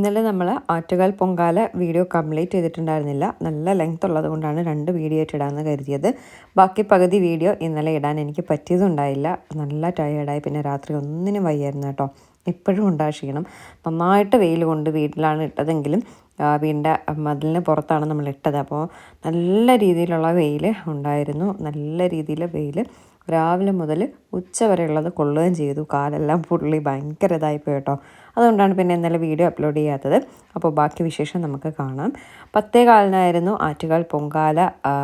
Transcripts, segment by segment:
ഇന്നലെ നമ്മൾ Attukal Pongala video complete ചെയ്തിട്ടുണ്ടായിരുന്നില്ല. നല്ല ലെങ്ത് ഉള്ളത് കൊണ്ടാണ് രണ്ട് വീഡിയോ ആയിട്ട് ഇടാമെന്ന് കരുതിയത്. ബാക്കി പകുതി വീഡിയോ ഇന്നലെ ഇടാൻ എനിക്ക് പറ്റിയതുണ്ടായില്ല. നല്ല ടയേർഡായി പിന്നെ രാത്രി ഒന്നിനും വയ്യായിരുന്നു കേട്ടോ. ഇപ്പോഴും ഉണ്ടാ ക്ഷീണം. നന്നായിട്ട് വെയിൽ കൊണ്ട് വീട്ടിലാണ് ഇട്ടതെങ്കിലും വീടിന്റെ മതിലിന് പുറത്താണ് നമ്മൾ ഇട്ടത്. അപ്പോൾ നല്ല രീതിയിലുള്ള വെയിൽ ഉണ്ടായിരുന്നു. നല്ല രീതിയിൽ വെയിൽ രാവിലെ മുതൽ ഉച്ച വരെയുള്ളത് കൊള്ളുകയും ചെയ്തു. കാലെല്ലാം പുള്ളി ഭയങ്കര ഇതായിപ്പോയി കേട്ടോ. അതുകൊണ്ടാണ് പിന്നെ ഇന്നലെ വീഡിയോ അപ്ലോഡ് ചെയ്യാത്തത്. അപ്പോൾ ബാക്കി വിശേഷം നമുക്ക് കാണാം. പത്തേ കാലിനായിരുന്നു ആറ്റുകാൽ പൊങ്കാല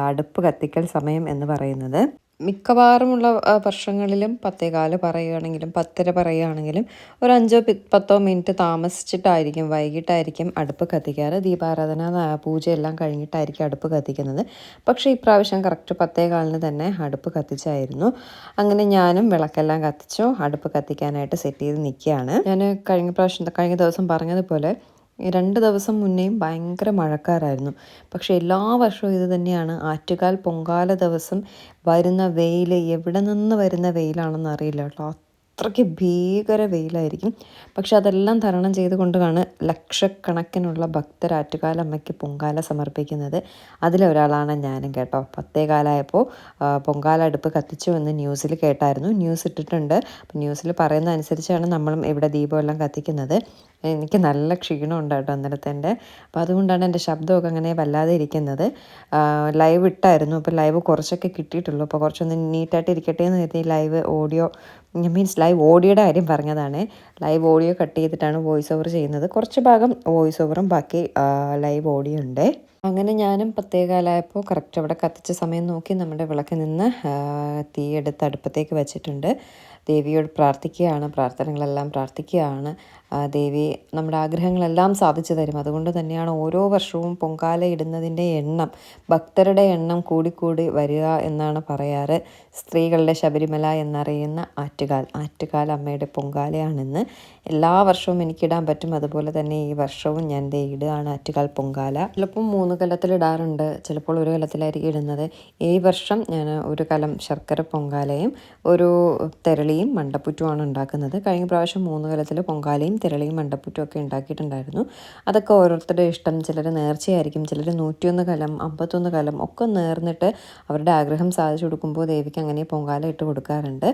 അടുപ്പ് കത്തിക്കൽ സമയം എന്ന് പറയുന്നത്. മിക്കവാറുമുള്ള വർഷങ്ങളിലും പത്തേകാൽ പറയുകയാണെങ്കിലും പത്തര പറയുകയാണെങ്കിലും ഒരു അഞ്ചോ പത്തോ മിനിറ്റ് താമസിച്ചിട്ടായിരിക്കും വൈകിട്ടായിരിക്കും അടുപ്പ് കത്തിക്കാറ്. ദീപാരാധന പൂജയെല്ലാം കഴിഞ്ഞിട്ടായിരിക്കും അടുപ്പ് കത്തിക്കുന്നത്. പക്ഷേ ഇപ്രാവശ്യം കറക്റ്റ് പത്തേകാലിന് തന്നെ അടുപ്പ് കത്തിച്ചായിരുന്നു. അങ്ങനെ ഞാനും വിളക്കെല്ലാം കത്തിച്ചു. അടുപ്പ് കത്തിക്കാനായിട്ട് സെറ്റ് ചെയ്ത് നിൽക്കുകയാണ്. ഞാൻ കഴിഞ്ഞ പ്രാവശ്യം കഴിഞ്ഞ ദിവസം പറഞ്ഞതുപോലെ രണ്ട് ദിവസം മുന്നേയും ഭയങ്കര മഴക്കാരായിരുന്നു. പക്ഷെ എല്ലാ വർഷവും ഇത് തന്നെയാണ്. ആറ്റുകാൽ പൊങ്കാല ദിവസം വരുന്ന വെയിൽ എവിടെ നിന്ന് വരുന്ന വെയിലാണെന്ന് അറിയില്ല കേട്ടോ. അത്രയ്ക്ക് ഭീകര വെയിലായിരിക്കും. പക്ഷെ അതെല്ലാം തരണം ചെയ്തുകൊണ്ടാണ് ലക്ഷക്കണക്കിനുള്ള ഭക്തർ ആറ്റുകാലമ്മയ്ക്ക് പൊങ്കാല സമർപ്പിക്കുന്നത്. അതിലൊരാളാണ് ഞാനും കേട്ടോ. പത്തേകാലായപ്പോൾ പൊങ്കാല അടുപ്പ് കത്തിച്ചു എന്ന് ന്യൂസിൽ കേട്ടായിരുന്നു. ന്യൂസ് ഇട്ടിട്ടുണ്ട്. ന്യൂസിൽ പറയുന്ന അനുസരിച്ചാണ് നമ്മളും ഇവിടെ ദീപമെല്ലാം കത്തിക്കുന്നത്. എനിക്ക് നല്ല ക്ഷീണമുണ്ട് കേട്ടോ അന്നേരത്തെ അപ്പോൾ അതുകൊണ്ടാണ് എന്റെ ശബ്ദമൊക്കെ അങ്ങനെ വല്ലാതെ ഇരിക്കുന്നത്. ലൈവ് ഇട്ടായിരുന്നു. അപ്പോൾ ലൈവ് കുറച്ചൊക്കെ കിട്ടിയിട്ടുള്ളൂ. അപ്പോൾ കുറച്ചൊന്ന് നീറ്റായിട്ട് ഇരിക്കട്ടെ എന്ന് കരുതി ലൈവ് ഓഡിയോ മീൻസ് ലൈവ് ഓഡിയോയുടെ കാര്യം പറഞ്ഞതാണ്. ലൈവ് ഓഡിയോ കട്ട് ചെയ്തിട്ടാണ് വോയിസ് ഓവർ ചെയ്യുന്നത്. കുറച്ച് ഭാഗം വോയിസ് ഓവറും ബാക്കി ലൈവ് ഓഡിയോ ഉണ്ട്. അങ്ങനെ ഞാനും പ്രത്യേകാലായപ്പോൾ കറക്റ്റ് അവിടെ കത്തിച്ച സമയം നോക്കി നമ്മുടെ വിളക്കിൽ നിന്ന് തീയെടുത്ത് അടുപ്പത്തേക്ക് വെച്ചിട്ടുണ്ട്. ദേവിയോട് പ്രാർത്ഥിക്കുകയാണ്. പ്രാർത്ഥനകളെല്ലാം പ്രാർത്ഥിക്കുകയാണ്. ദേവി നമ്മുടെ ആഗ്രഹങ്ങളെല്ലാം സാധിച്ചു തരും. അതുകൊണ്ട് തന്നെയാണ് ഓരോ വർഷവും പൊങ്കാല ഇടുന്നതിന്റെ എണ്ണം ഭക്തരുടെ എണ്ണം കൂടിക്കൂടി വരിക എന്നാണ് പറയാറ്. സ്ത്രീകളുടെ ശബരിമല എന്നറിയുന്ന ആറ്റുകാൽ. ആറ്റുകാൽ അമ്മയുടെ പൊങ്കാലയാണെന്ന് എല്ലാ വർഷവും എനിക്കിടാൻ പറ്റും. അതുപോലെ തന്നെ ഈ വർഷവും ഞാൻ ദേ ഇടുകയാണ് ആറ്റുകാൽ പൊങ്കാല. ചിലപ്പോൾ മൂന്ന് കലത്തിൽ കലത്തിലിടാറുണ്ട് ചിലപ്പോൾ ഒരു കലത്തിലായിരിക്കും ഇടുന്നത്. ഈ വർഷം ഞാൻ ഒരു കലം ശർക്കര പൊങ്കാലയും ഒരു തെരളിയും മണ്ടപ്പുറ്റുമാണ് ഉണ്ടാക്കുന്നത്. കഴിഞ്ഞ പ്രാവശ്യം മൂന്ന് കലത്തിൽ പൊങ്കാലയും തെരളിയും മണ്ടപ്പുറ്റും ഒക്കെ ഉണ്ടാക്കിയിട്ടുണ്ടായിരുന്നു. അതൊക്കെ ഓരോരുത്തരുടെ ഇഷ്ടം. ചിലർ നേർച്ചയായിരിക്കും. ചിലർ നൂറ്റിയൊന്ന് കലം അമ്പത്തൊന്ന് കലം ഒക്കെ നേർന്നിട്ട് അവരുടെ ആഗ്രഹം സാധിച്ചു കൊടുക്കുമ്പോൾ ദേവിക്ക് അങ്ങനെ പൊങ്കാല ഇട്ട് കൊടുക്കാറുണ്ട്.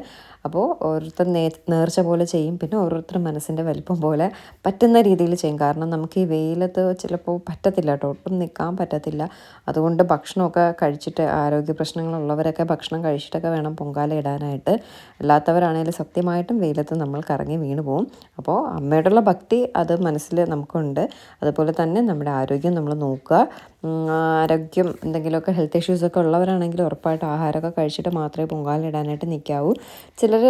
അപ്പോൾ ഓരോരുത്തർ നേ നേർച്ച പോലെ ചെയ്യും. പിന്നെ ഓരോരുത്തർ മനസ്സിന്റെ വലിപ്പം പോലെ പറ്റുന്ന രീതിയിൽ ചെയ്യും. കാരണം നമുക്ക് ഈ വെയിലത്ത് ചിലപ്പോൾ പറ്റത്തില്ല കേട്ടോ. ഒട്ടും നിൽക്കാൻ പറ്റത്തില്ല. അതുകൊണ്ട് ഭക്ഷണമൊക്കെ കഴിച്ചിട്ട് ആരോഗ്യ പ്രശ്നങ്ങളുള്ളവരൊക്കെ ഭക്ഷണം കഴിച്ചിട്ടൊക്കെ വേണം പൊങ്കാല ഇടാനായിട്ട്. അല്ലാത്തവരാണെങ്കിൽ സത്യമായിട്ടും വെയിലത്ത് നമ്മൾ കറങ്ങി വീണ് പോകും അപ്പോൾ അമ്മയോടുള്ള ഭക്തി അത് മനസ്സിൽ നമുക്കുണ്ട്. അതുപോലെ തന്നെ നമ്മുടെ ആരോഗ്യം നമ്മൾ നോക്കുക. ആരോഗ്യം എന്തെങ്കിലുമൊക്കെ ഹെൽത്ത് ഇഷ്യൂസൊക്കെ ഉള്ളവരാണെങ്കിൽ ഉറപ്പായിട്ട് ആഹാരമൊക്കെ കഴിച്ചിട്ട് മാത്രമേ പൊങ്കാലിടാനായിട്ട് നിൽക്കാവൂ ചിലർ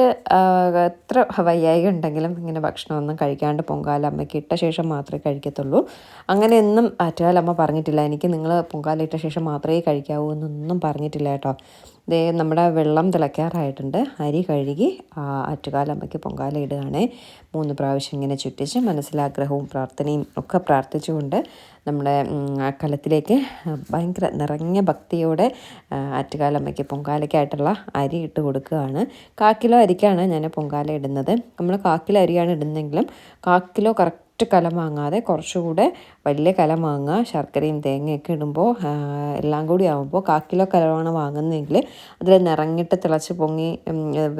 എത്ര വയ്യായിക ഉണ്ടെങ്കിലും ഇങ്ങനെ ഭക്ഷണമൊന്നും കഴിക്കാണ്ട് പൊങ്കാല അമ്മയ്ക്ക് ഇട്ട ശേഷം മാത്രമേ കഴിക്കത്തുള്ളൂ. അങ്ങനെയൊന്നും അറ്റകാലമ്മ പറഞ്ഞിട്ടില്ല എനിക്ക് നിങ്ങൾ പൊങ്കാലിട്ട ശേഷം മാത്രമേ കഴിക്കാവൂ എന്നൊന്നും പറഞ്ഞിട്ടില്ല കേട്ടോ. ദേ നമ്മുടെ വെള്ളം തിളയ്ക്കാറായിട്ടുണ്ട്. അരി കഴുകി ആറ്റുകാലമ്മയ്ക്ക് പൊങ്കാല ഇടുകയാണ്. മൂന്ന് പ്രാവശ്യം ഇങ്ങനെ ചുറ്റിച്ച് മനസ്സിലാഗ്രഹവും പ്രാർത്ഥനയും ഒക്കെ പ്രാർത്ഥിച്ചുകൊണ്ട് നമ്മുടെ കലത്തിലേക്ക് ഭയങ്കര നിറഞ്ഞ ഭക്തിയോടെ ആറ്റുകാലമ്മയ്ക്ക് പൊങ്കാലയ്ക്കായിട്ടുള്ള അരി ഇട്ട് കൊടുക്കുകയാണ്. കാക്കിലോ അരിക്കാണ് ഞാൻ പൊങ്കാല ഇടുന്നത്. നമ്മൾ കാക്കിലോ അരിയാണ് ഇടുന്നതെങ്കിലും കാക്കിലോ കറക്റ്റ് കലം വാങ്ങാതെ കുറച്ചുകൂടെ വലിയ കലമാങ്ങ വാങ്ങുക ശർക്കരയും തേങ്ങയൊക്കെ ഇടുമ്പോൾ എല്ലാം കൂടി ആകുമ്പോൾ കാക്കിലോ കലമാണ് വാങ്ങുന്നതെങ്കിൽ അതിൽ നിറഞ്ഞിട്ട് തിളച്ച് പൊങ്ങി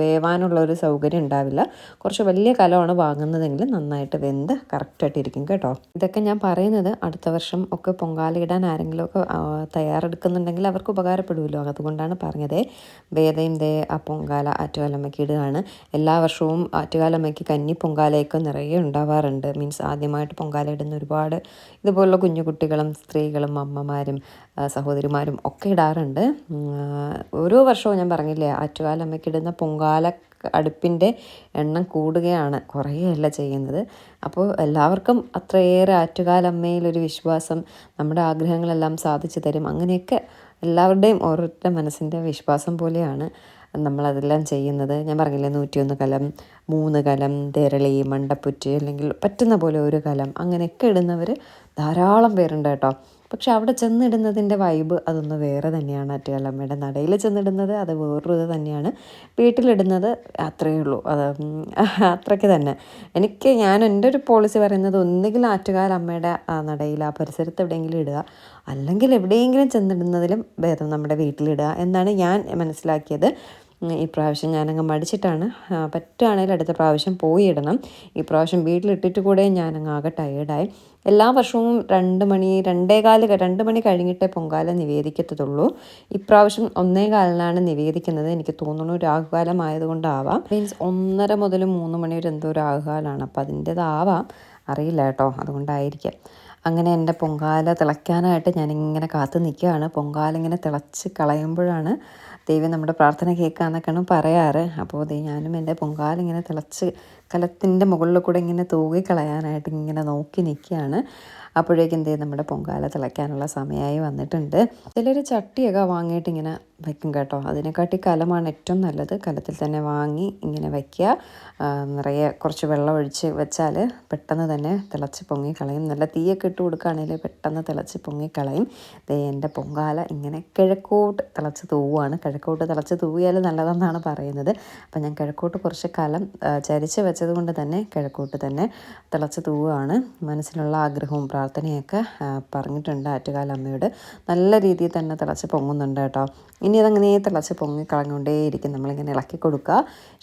വേവാനുള്ള ഒരു സൗകര്യം ഉണ്ടാവില്ല. കുറച്ച് വലിയ കലമാണ് വാങ്ങുന്നതെങ്കിൽ നന്നായിട്ട് വെന്ത് കറക്റ്റായിട്ട് ഇരിക്കും കേട്ടോ. ഇതൊക്കെ ഞാൻ പറയുന്നത് അടുത്ത വർഷം ഒക്കെ പൊങ്കാല ഇടാൻ ആരെങ്കിലുമൊക്കെ തയ്യാറെടുക്കുന്നുണ്ടെങ്കിൽ അവർക്ക് ഉപകാരപ്പെടുമല്ലോ അതുകൊണ്ടാണ് പറഞ്ഞത്. വേദയും ദേ ആ പൊങ്കാല ആറ്റുകാലമ്മയ്ക്ക് ഇടുകയാണ്. എല്ലാ വർഷവും ആറ്റുകാലമ്മയ്ക്ക് കന്നി പൊങ്കാലയൊക്കെ നിറയെ ഉണ്ടാവാറുണ്ട്. മീൻസ് ആദ്യമായിട്ട് പൊങ്കാല ഇടുന്ന ഒരുപാട് ഇതുപോലുള്ള കുഞ്ഞു കുട്ടികളും സ്ത്രീകളും അമ്മമാരും സഹോദരിമാരും ഒക്കെ ഇടാറുണ്ട്. ഓരോ വർഷവും ഞാൻ പറഞ്ഞില്ലേ ആറ്റുകാലമ്മയ്ക്ക് ഇടുന്ന പൊങ്കാല അടുപ്പിന്റെ എണ്ണം കൂടുകയാണ് കുറേയല്ല ചെയ്യുന്നത്. അപ്പോൾ എല്ലാവർക്കും അത്രയേറെ ആറ്റുകാലമ്മയിലൊരു വിശ്വാസം നമ്മുടെ ആഗ്രഹങ്ങളെല്ലാം സാധിച്ചു തരും. അങ്ങനെയൊക്കെ എല്ലാവരുടെയും ഓരോരുത്തരുടെ മനസ്സിന്റെ വിശ്വാസം പോലെയാണ്. നമ്മളതെല്ലാം ചെയ്യുന്നത്. ഞാൻ പറഞ്ഞില്ലേ നൂറ്റിയൊന്ന് കലം മൂന്ന് കലം തിരളി മണ്ടപ്പുറ്റ് അല്ലെങ്കിൽ പറ്റുന്ന പോലെ ഒരു കലം അങ്ങനെയൊക്കെ ഇടുന്നവർ ധാരാളം പേരുണ്ട് കേട്ടോ. പക്ഷെ അവിടെ ചെന്നിടുന്നതിന്റെ വൈബ് അതൊന്ന് വേറെ തന്നെയാണ്. അറ്റുകലമ്മയുടെ നടയിൽ ചെന്നിടുന്നത് അത് വേറൊരു തന്നെയാണ്. വീട്ടിലിടുന്നത് അത്രയേ ഉള്ളൂ. അത് അത്രയ്ക്ക് തന്നെ. എനിക്ക് ഞാൻ എന്റെ ഒരു പോളിസി പറയുന്നത് ഒന്നുകിൽ ആറ്റുകാലമ്മയുടെ നടയിൽ ആ പരിസരത്ത് എവിടെയെങ്കിലും ഇടുക. അല്ലെങ്കിൽ എവിടെയെങ്കിലും ചെന്നിടുന്നതിലും ഭേദം നമ്മുടെ വീട്ടിലിടുക എന്നാണ് ഞാൻ മനസ്സിലാക്കിയത്. ഈ പ്രാവശ്യം ഞാനങ്ങ് മടിച്ചിട്ടാണ്. പറ്റുകയാണെങ്കിൽ അടുത്ത പ്രാവശ്യം പോയി ഇടണം. ഈ പ്രാവശ്യം വീട്ടിലിട്ടിട്ട് കൂടെ ഞാനങ്ങ് ആകെ ടയേർഡായി എല്ലാ വർഷവും രണ്ട് മണി രണ്ടേകാൽ രണ്ട് മണി കഴിഞ്ഞിട്ടേ പൊങ്കാല നിവേദിക്കത്തുള്ളൂ. ഇപ്രാവശ്യം ഒന്നേ കാലിനാണ് നിവേദിക്കുന്നത്. എനിക്ക് തോന്നുന്നു രാഹുകാലം ആയതുകൊണ്ടാവാം. മീൻസ് ഒന്നര മുതൽ മൂന്ന് മണി വരെ എന്തോ രാഹുകാലമാണ് അപ്പം അതിന്റെതാവാം. അറിയില്ല കേട്ടോ അതുകൊണ്ടായിരിക്കാം. അങ്ങനെ എന്റെ പൊങ്കാല തിളയ്ക്കാനായിട്ട് ഞാനിങ്ങനെ കാത്തു നിൽക്കുകയാണ്. പൊങ്കാല ഇങ്ങനെ തിളച്ച് കളയുമ്പോഴാണ് ദൈവം നമ്മുടെ പ്രാർത്ഥന കേൾക്കാന്നൊക്കെയാണ് പറയാറ്. അപ്പോൾ ദൈവം ഞാനും എന്റെ പൊങ്കാല ഇങ്ങനെ തിളച്ച് കലത്തിന്റെ മുകളിൽ കൂടെ ഇങ്ങനെ തൂകിക്കളയാനായിട്ട് ഇങ്ങനെ നോക്കി നിൽക്കുകയാണ്. അപ്പോഴേക്കും എന്ത് നമ്മുടെ പൊങ്കാല തിളയ്ക്കാനുള്ള സമയമായി വന്നിട്ടുണ്ട്. ചിലർ ചട്ടിയൊക്കെ വാങ്ങിയിട്ട് ഇങ്ങനെ വയ്ക്കും കേട്ടോ. അതിനെക്കാട്ടി കലമാണ് ഏറ്റവും നല്ലത്. കലത്തിൽ തന്നെ വാങ്ങി ഇങ്ങനെ വയ്ക്കുക നിറയെ കുറച്ച് വെള്ളം ഒഴിച്ച് വെച്ചാൽ പെട്ടെന്ന് തന്നെ തിളച്ച് പൊങ്ങി കളയും. നല്ല തീയൊക്കെ ഇട്ട് കൊടുക്കുകയാണെങ്കിൽ പെട്ടെന്ന് തിളച്ച് പൊങ്ങി കളയും. ദേ എന്റെ പൊങ്കാല ഇങ്ങനെ കിഴക്കോട്ട് തിളച്ച് തൂവാണ്. കിഴക്കോട്ട് തിളച്ച് തൂവിയാൽ നല്ലതെന്നാണ് പറയുന്നത്. അപ്പം ഞാൻ കിഴക്കോട്ട് കുറച്ച് കലം ചരിച്ച് വെച്ചത് കൊണ്ട് തന്നെ കിഴക്കോട്ട് തന്നെ തിളച്ച് തൂവാണ്. മനസ്സിലുള്ള ആഗ്രഹവും പ്രാർത്ഥനയൊക്കെ പറഞ്ഞിട്ടുണ്ട് ആറ്റുകാലമ്മയോട് നല്ല രീതിയിൽ തന്നെ തിളച്ച് പൊങ്ങുന്നുണ്ട് കേട്ടോ. ഇനി അതങ്ങനെ തിളച്ച് പൊങ്ങി കളഞ്ഞുകൊണ്ടേയിരിക്കും. നമ്മളിങ്ങനെ ഇളക്കി കൊടുക്കുക.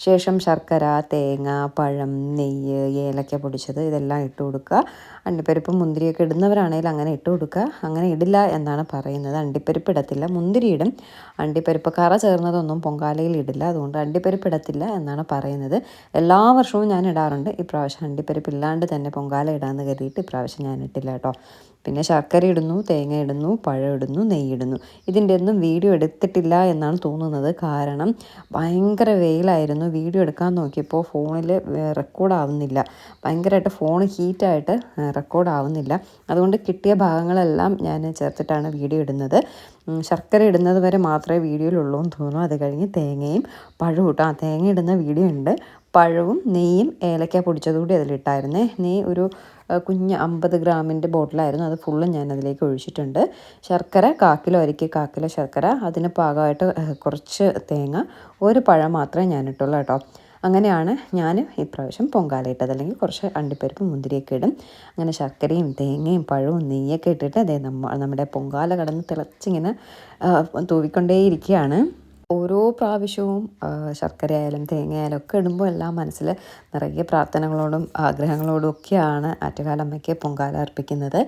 ശേഷം ശർക്കര തേങ്ങ പഴം നെയ്യ് ഏലക്ക പൊടിച്ചത് ഇതെല്ലാം ഇട്ട് കൊടുക്കുക. അണ്ടിപ്പരിപ്പ് മുന്തിരിയൊക്കെ ഇടുന്നവരാണെങ്കിൽ അങ്ങനെ ഇട്ട് കൊടുക്കുക. അങ്ങനെ ഇടില്ല എന്നാണ് പറയുന്നത്. അണ്ടിപ്പരിപ്പ് ഇടത്തില്ല. മുന്തിരി ഇടും. അണ്ടിപ്പരിപ്പ് കറ ചേർന്നതൊന്നും പൊങ്കാലയിൽ ഇടില്ല. അതുകൊണ്ട് അണ്ടിപ്പരിപ്പ് ഇടത്തില്ല എന്നാണ് പറയുന്നത്. എല്ലാ വർഷവും ഞാൻ ഇടാറുണ്ട്. ഇപ്രാവശ്യം അണ്ടിപ്പരിപ്പ് ഇല്ലാണ്ട് തന്നെ പൊങ്കാല ഇടാമെന്ന് കരുതിയിട്ട് ഇപ്രാവശ്യം ഞാൻ ഇട്ടില്ല കേട്ടോ. പിന്നെ ശർക്കര ഇടുന്നു തേങ്ങ ഇടുന്നു പഴം ഇടുന്നു നെയ്യ് ഇടുന്നു. ഇതിന്റെ ഒന്നും വീഡിയോ എടുത്തിട്ടില്ല എന്നാണ് തോന്നുന്നത്. കാരണം ഭയങ്കര വെയിലായിരുന്നു. വീഡിയോ എടുക്കാൻ നോക്കിയപ്പോൾ ഫോണിൽ റെക്കോർഡ് ആവുന്നില്ല. ഭയങ്കരമായിട്ട് ഫോൺ ഹീറ്റായിട്ട് റെക്കോർഡ് ആവുന്നില്ല. അതുകൊണ്ട് കിട്ടിയ ഭാഗങ്ങളെല്ലാം ഞാൻ ചേർത്തിട്ടാണ് വീഡിയോ ഇടുന്നത്. ശർക്കര ഇടുന്നത് വരെ മാത്രമേ വീഡിയോയിലുള്ളൂ എന്ന് തോന്നുന്നു. അത് കഴിഞ്ഞ് തേങ്ങയും പഴവും കിട്ടും ആ തേങ്ങ ഇടുന്ന വീഡിയോ ഉണ്ട്. പഴവും നെയ്യും ഏലക്ക പൊടിച്ചതുകൂടി അതിലിട്ടായിരുന്നേ. നെയ്യ് ഒരു കുഞ്ഞ് അമ്പത് ഗ്രാമിന്റെ ബോട്ടിലായിരുന്നു. അത് ഫുള്ളും ഞാൻ അതിലേക്ക് ഒഴിച്ചിട്ടുണ്ട്. ശർക്കര കാക്കിലോ അരിക്ക് കാക്കിലോ ശർക്കര അതിന് പാകമായിട്ട് കുറച്ച് തേങ്ങ ഒരു പഴം മാത്രമേ ഞാൻ ഇട്ടുള്ളൂ കേട്ടോ. അങ്ങനെയാണ് ഞാൻ ഇപ്രാവശ്യം പൊങ്കാല ഇട്ടത്. അല്ലെങ്കിൽ കുറച്ച് അണ്ടിപ്പരിപ്പ് മുന്തിരിയൊക്കെ ഇടും. അങ്ങനെ ശർക്കരയും തേങ്ങയും പഴവും നെയ്യൊക്കെ ഇട്ടിട്ട് അതേ നമ്മ നമ്മുടെ പൊങ്കാല കടന്ന് തിളച്ചിങ്ങനെ തൂവിക്കൊണ്ടേയിരിക്കുകയാണ്. ഓരോ പ്രാവശ്യവും ശർക്കര ആയാലും തേങ്ങ ആയാലും ഒക്കെ ഇടുമ്പോൾ എല്ലാം മനസ്സിൽ നിറയെ പ്രാർത്ഥനകളോടും ആഗ്രഹങ്ങളോടും ഒക്കെയാണ് ആറ്റുകാലമ്മയ്ക്ക് പൊങ്കാല അർപ്പിക്കുന്നത്.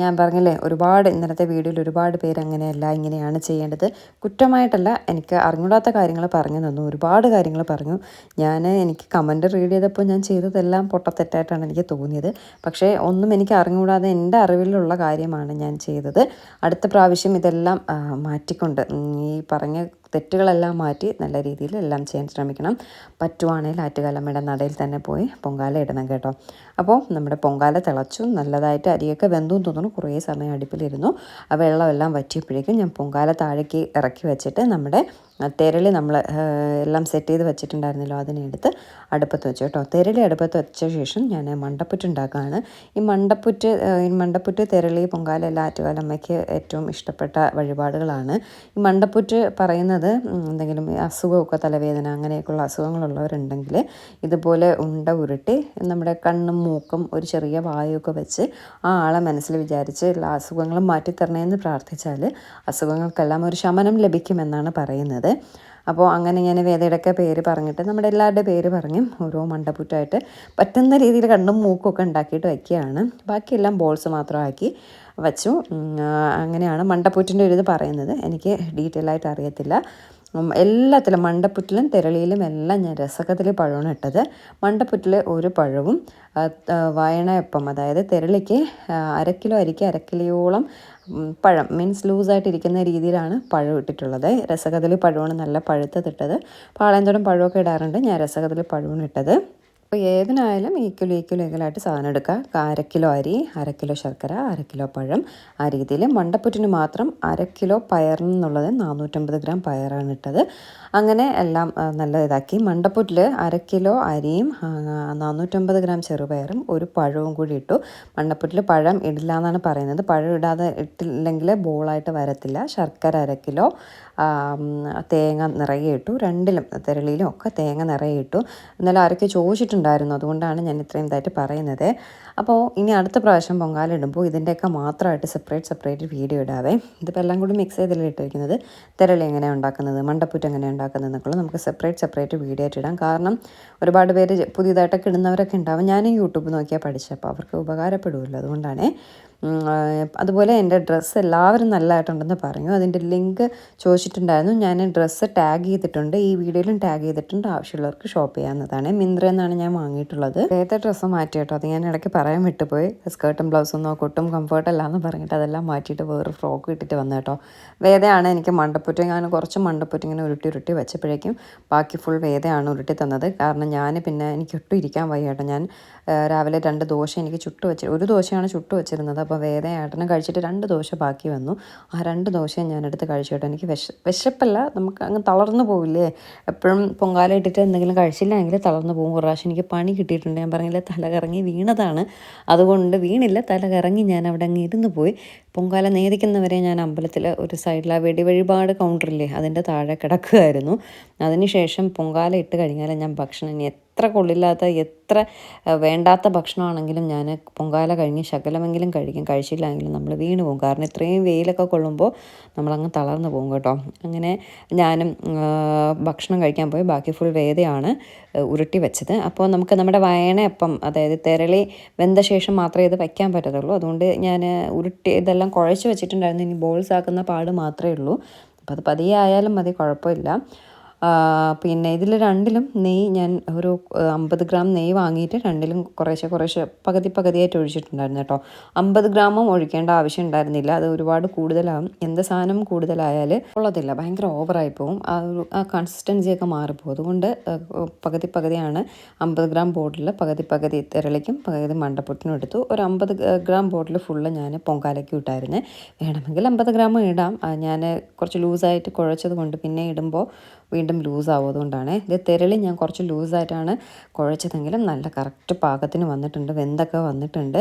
ഞാൻ പറഞ്ഞില്ലേ ഒരുപാട് ഇന്നലത്തെ വീഡിയോയിൽ ഒരുപാട് പേര് അങ്ങനെയല്ല ഇങ്ങനെയാണ് ചെയ്യേണ്ടത്. കുറ്റമായിട്ടല്ല എനിക്ക് അറിഞ്ഞൂടാത്ത കാര്യങ്ങൾ പറഞ്ഞു തന്നു ഒരുപാട് കാര്യങ്ങൾ പറഞ്ഞു. ഞാൻ എനിക്ക് കമന്റ് റീഡ് ചെയ്തപ്പോൾ ഞാൻ ചെയ്തതെല്ലാം പൊട്ടത്തെറ്റായിട്ടാണ് എനിക്ക് തോന്നിയത്. പക്ഷേ ഒന്നും എനിക്ക് അറിഞ്ഞുകൂടാതെ എന്റെ അറിവിലുള്ള കാര്യമാണ് ഞാൻ ചെയ്തത്. അടുത്ത പ്രാവശ്യം ഇതെല്ലാം മാറ്റിക്കൊണ്ട് ഈ പറഞ്ഞ തെറ്റുകളെല്ലാം മാറ്റി നല്ല രീതിയിൽ എല്ലാം ചെയ്യാൻ ശ്രമിക്കണം. പറ്റുവാണെങ്കിൽ ആറ്റുകാലമ്മയുടെ നടയിൽ തന്നെ പോയി പൊങ്കാല ഇടണം കേട്ടോ. അപ്പോൾ നമ്മുടെ പൊങ്കാല തിളച്ചു നല്ലതായിട്ട് അരിയൊക്കെ വെന്തു തോന്നുന്നു. കുറേ സമയം അടുപ്പിലിരുന്നു. ആ വെള്ളമെല്ലാം വറ്റിയപ്പോഴേക്കും ഞാൻ പൊങ്കാല താഴേക്ക് ഇറക്കി വെച്ചിട്ട് നമ്മുടെ തെരളി നമ്മൾ എല്ലാം സെറ്റ് ചെയ്ത് വെച്ചിട്ടുണ്ടായിരുന്നല്ലോ അതിനെടുത്ത് അടുപ്പത്ത് വെച്ചു കേട്ടോ. തെരളി അടുപ്പത്ത് വെച്ച ശേഷം ഞാൻ മണ്ടപ്പുറ്റ് ഉണ്ടാക്കുകയാണ്. ഈ മണ്ടപ്പുറ്റ് ഈ മണ്ടപ്പുറ്റ് തെരളി പൊങ്കാല എല്ലാം ആറ്റുകാലമ്മയ്ക്ക് ഏറ്റവും ഇഷ്ടപ്പെട്ട വഴിപാടുകളാണ്. ഈ മണ്ടപ്പുറ്റ് പറയുന്നത് എന്തെങ്കിലും അസുഖമൊക്കെ തലവേദന അങ്ങനെയൊക്കെയുള്ള അസുഖങ്ങളുള്ളവരുണ്ടെങ്കിൽ ഇതുപോലെ ഉണ്ട ഉരുട്ടി നമ്മുടെ കണ്ണും മൂക്കും ഒരു ചെറിയ വായുമൊക്കെ വെച്ച് ആ ആളെ മനസ്സിൽ വിചാരിച്ച് എല്ലാ അസുഖങ്ങളും മാറ്റിത്തരണേന്ന് പ്രാർത്ഥിച്ചാൽ അസുഖങ്ങൾക്കെല്ലാം ഒരു ശമനം ലഭിക്കുമെന്നാണ് പറയുന്നത്. അപ്പോൾ അങ്ങനെ ഞാൻ വേദയുടെയൊക്കെ പേര് പറഞ്ഞിട്ട് നമ്മുടെ എല്ലാവരുടെ പേര് പറഞ്ഞ് ഓരോ മണ്ടപ്പുറ്റായിട്ട് പറ്റുന്ന രീതിയിൽ കണ്ടും മൂക്കും ഒക്കെ ഉണ്ടാക്കിയിട്ട് വയ്ക്കുകയാണ്. ബാക്കിയെല്ലാം ബോൾസ് മാത്രമാക്കി വച്ചു. അങ്ങനെയാണ് മണ്ടപ്പുറ്റിന്റെ ഒരു ഇത് പറയുന്നത്. എനിക്ക് ഡീറ്റെയിൽ ആയിട്ട് അറിയത്തില്ല. എല്ലാത്തിലും മണ്ടപ്പുറ്റിലും തിരളിയിലും എല്ലാം ഞാൻ രസകത്തിൽ പഴമാണ് ഇട്ടത്. മണ്ടപ്പുറ്റിൽ ഒരു പഴവും വയണയപ്പം അതായത് തിരളിക്ക് അരക്കിലോ കിലോ അരിക്ക് അരക്കിലോളം പഴം മീൻസ് ലൂസായിട്ടിരിക്കുന്ന രീതിയിലാണ് പഴം ഇട്ടിട്ടുള്ളത്. രസകദളി പഴമാണ് നല്ല പഴുത്തതിട്ടത്. പാളയന്തോരം പഴമൊക്കെ ഇടാറുണ്ട്. ഞാൻ രസകദളി പഴമാണ് ഇട്ടത്. അപ്പോൾ ഏതിനായാലും ഈക്വൽ ഈക്വൽ ഈക്വലായിട്ട് സാധനം എടുക്കുക. അര കിലോ അരി അര കിലോ ശർക്കര അര കിലോ പഴം. ആ രീതിയിൽ മണ്ടപ്പുറ്റിന് മാത്രം അര കിലോ പയറിനുള്ളത് നാനൂറ്റമ്പത് ഗ്രാം പയറാണ് ഇട്ടത്. അങ്ങനെ എല്ലാം നല്ല ഇതാക്കി. മണ്ടപ്പുറ്റിൽ അര കിലോ അരിയും നാനൂറ്റമ്പത് ഗ്രാം ചെറുപയറും ഒരു പഴവും കൂടി ഇട്ടു. മണ്ടപ്പുറ്റിൽ പഴം ഇടില്ല എന്നാണ് പറയുന്നത്. പഴം ഇടാതെ ഇട്ടില്ലെങ്കിൽ ബോളായിട്ട് വരത്തില്ല. ശർക്കര അര കിലോ തേങ്ങ നിറയെ ഇട്ടു. രണ്ടിലും തിരളിയിലും ഒക്കെ തേങ്ങ നിറയെ ഇട്ടു. എന്നാലും ആരൊക്കെ ചോദിച്ചിട്ടുണ്ടായിരുന്നു. അതുകൊണ്ടാണ് ഞാൻ ഇത്രയും ഇതായിട്ട് പറയുന്നത്. അപ്പോൾ ഇനി അടുത്ത പ്രാവശ്യം പൊങ്കാലിടുമ്പോൾ ഇതിന്റെയൊക്കെ മാത്രമായിട്ട് സെപ്പറേറ്റ് സെപ്പറേറ്റ് വീഡിയോ ഇടാവേ. ഇതിപ്പോൾ എല്ലാം കൂടി മിക്സ് ചെയ്തില്ല ഇട്ടിരിക്കുന്നത് തിരളി എങ്ങനെ ഉണ്ടാക്കുന്നത്? മണ്ടപ്പുറ്റ് എങ്ങനെ ഉണ്ടാക്കുന്നത് എന്നൊക്കെ നമുക്ക് സെപ്പറേറ്റ് സെപ്പറേറ്റ് വീഡിയോ ആയിട്ട് ഇടാം. കാരണം ഒരുപാട് പേര് പുതിയതായിട്ടൊക്കെ ഇടുന്നവരൊക്കെ ഉണ്ടാവും. ഞാനും യൂട്യൂബ് നോക്കിയാൽ പഠിച്ചപ്പോൾ അവർക്ക് ഉപകാരപ്പെടുമല്ലോ. അതുകൊണ്ടാണ് അതുപോലെ എന്റെ ഡ്രസ്സ് എല്ലാവരും നല്ലതായിട്ടുണ്ടെന്ന് പറഞ്ഞു. അതിന്റെ ലിങ്ക് ചോദിച്ചിട്ടുണ്ടായിരുന്നു. ഞാൻ ഡ്രസ്സ് ടാഗ് ചെയ്തിട്ടുണ്ട്. ഈ വീഡിയോയിലും ടാഗ് ചെയ്തിട്ടുണ്ട്. ആവശ്യമുള്ളവർക്ക് ഷോപ്പ് ചെയ്യാവുന്നതാണ്. മിന്ത്ര എന്നാണ് ഞാൻ വാങ്ങിയിട്ടുള്ളത്. ഏത് ഡ്രസ്സ് മാറ്റി കേട്ടോ. അത് ഞാൻ ഇടയ്ക്ക് പറയാൻ വിട്ടുപോയി. സ്കേർട്ടും ബ്ലൗസും ഒട്ടും കംഫർട്ട് അല്ല എന്ന് പറഞ്ഞിട്ട് അതെല്ലാം മാറ്റിയിട്ട് വേറെ ഫ്രോക്ക് ഇട്ടിട്ട് വന്നു കേട്ടോ. വേദയാണ് എനിക്ക് മണ്ടപ്പുറ്റ്. ഞാൻ കുറച്ച് മണ്ടപ്പുറ്റ് ഇങ്ങനെ ഉരുട്ടി ഉരുട്ടി വെച്ചപ്പോഴേക്കും ബാക്കി ഫുൾ വേദയാണ് ഉരുട്ടി തന്നത്. കാരണം ഞാൻ പിന്നെ എനിക്ക് ഒട്ടും ഇരിക്കാൻ വയ്യ കേട്ടോ. ഞാൻ രാവിലെ രണ്ട് ദോശ എനിക്ക് ചുട്ടു വെച്ച് ഒരു ദോശയാണ് ചുട്ടു വെച്ചിരുന്നത്. വേദ ഏട്ടനും കഴിച്ചിട്ട് രണ്ട് ദോശ ബാക്കി വന്നു. ആ രണ്ട് ദോശയും ഞാൻ എടുത്ത് കഴിച്ചു കേട്ടോ എനിക്ക് വിശ വിശപ്പല്ല. നമുക്ക് അങ്ങ് തളർന്നു പോവില്ലേ? എപ്പോഴും പൊങ്കാല ഇട്ടിട്ട് എന്തെങ്കിലും കഴിച്ചില്ലെങ്കിൽ തളർന്നു പോകും. ഒരു പ്രാവശ്യം എനിക്ക് പണി കിട്ടിയിട്ടുണ്ട്. ഞാൻ പറഞ്ഞില്ല തല കറങ്ങി വീണതാണ്. അതുകൊണ്ട് വീണില്ല. തല കറങ്ങി ഞാൻ അവിടെ അങ്ങ് ഇരുന്ന് പോയി. പൊങ്കാല നേദിക്കുന്നവരെ ഞാൻ അമ്പലത്തിൽ ഒരു സൈഡിൽ ആ വെടി വഴിപാട് കൗണ്ടറില്ലേ അതിന്റെ താഴെ കിടക്കുമായിരുന്നു അതിനുശേഷം പൊങ്കാല ഇട്ട് കഴിഞ്ഞാൽ ഞാൻ ഭക്ഷണം എത്ര കൊള്ളില്ലാത്ത എത്ര വേണ്ടാത്ത ഭക്ഷണമാണെങ്കിലും ഞാൻ പൊങ്കാല കഴിഞ്ഞ് ശകലമെങ്കിലും കഴിക്കും. കഴിച്ചില്ലെങ്കിലും നമ്മൾ വീണ് പോകും. കാരണം ഇത്രയും വെയിലൊക്കെ കൊള്ളുമ്പോൾ നമ്മളങ്ങ് തളർന്നു പോകും കേട്ടോ. അങ്ങനെ ഞാനും ഭക്ഷണം കഴിക്കാൻ പോയി. ബാക്കി ഫുൾ വേദയാണ്. ഉരുട്ടി വെച്ചത്. അപ്പോൾ നമുക്ക് നമ്മുടെ വയണയപ്പം അതായത് തെരളി വെന്ത ശേഷം മാത്രമേ ഇത് വയ്ക്കാൻ പറ്റത്തുള്ളൂ. അതുകൊണ്ട് ഞാൻ ഉരുട്ടി ഇതെല്ലാം കുഴച്ച് വെച്ചിട്ടുണ്ടായിരുന്നു. ഇനി ബോൾസ് ആക്കുന്ന പാട് മാത്രമേ ഉള്ളൂ. അപ്പോൾ അത് പതിയെ ആയാലും മതി കുഴപ്പമില്ല. പിന്നെ ഇതിൽ രണ്ടിലും നെയ്യ് ഞാൻ ഒരു അമ്പത് ഗ്രാം നെയ്യ് വാങ്ങിയിട്ട് രണ്ടിലും കുറേശ്ശെ കുറേശ്ശെ പകുതി പകുതിയായിട്ട് ഒഴിച്ചിട്ടുണ്ടായിരുന്നു കേട്ടോ. അമ്പത് ഗ്രാമും ഒഴിക്കേണ്ട ആവശ്യം ഉണ്ടായിരുന്നില്ല അത് ഒരുപാട് കൂടുതലാകും എന്ത് സാധനം കൂടുതലായാൽ ഉള്ളതില്ല ഭയങ്കര ഓവറായി പോകും ആ ഒരു ആ കൺസിസ്റ്റൻസിയൊക്കെ മാറിപ്പോകും അതുകൊണ്ട് പകുതി പകുതിയാണ് അമ്പത് ഗ്രാം ബോട്ടിൽ പകുതി പകുതി തെരളിക്കും പകുതി മണ്ടപ്പൊട്ടിനും എടുത്തു. ഒരു അമ്പത് ഗ്രാം ബോട്ടിൽ ഫുള്ള് ഞാൻ പൊങ്കാലയ്ക്ക് ഇട്ടായിരുന്നു. വേണമെങ്കിൽ അമ്പത് ഗ്രാം ഇടാം. ഞാൻ കുറച്ച് ലൂസായിട്ട് കുഴച്ചത് കൊണ്ട് പിന്നെ ഇടുമ്പോൾ വീണ്ടും ലൂസാവും അതുകൊണ്ടാണ് ഇത് തിരളി ഞാൻ കുറച്ച് ലൂസായിട്ടാണ് കുഴച്ചതെങ്കിലും നല്ല കറക്റ്റ് പാകത്തിന് വന്നിട്ടുണ്ട്. വെന്തൊക്കെ വന്നിട്ടുണ്ട്.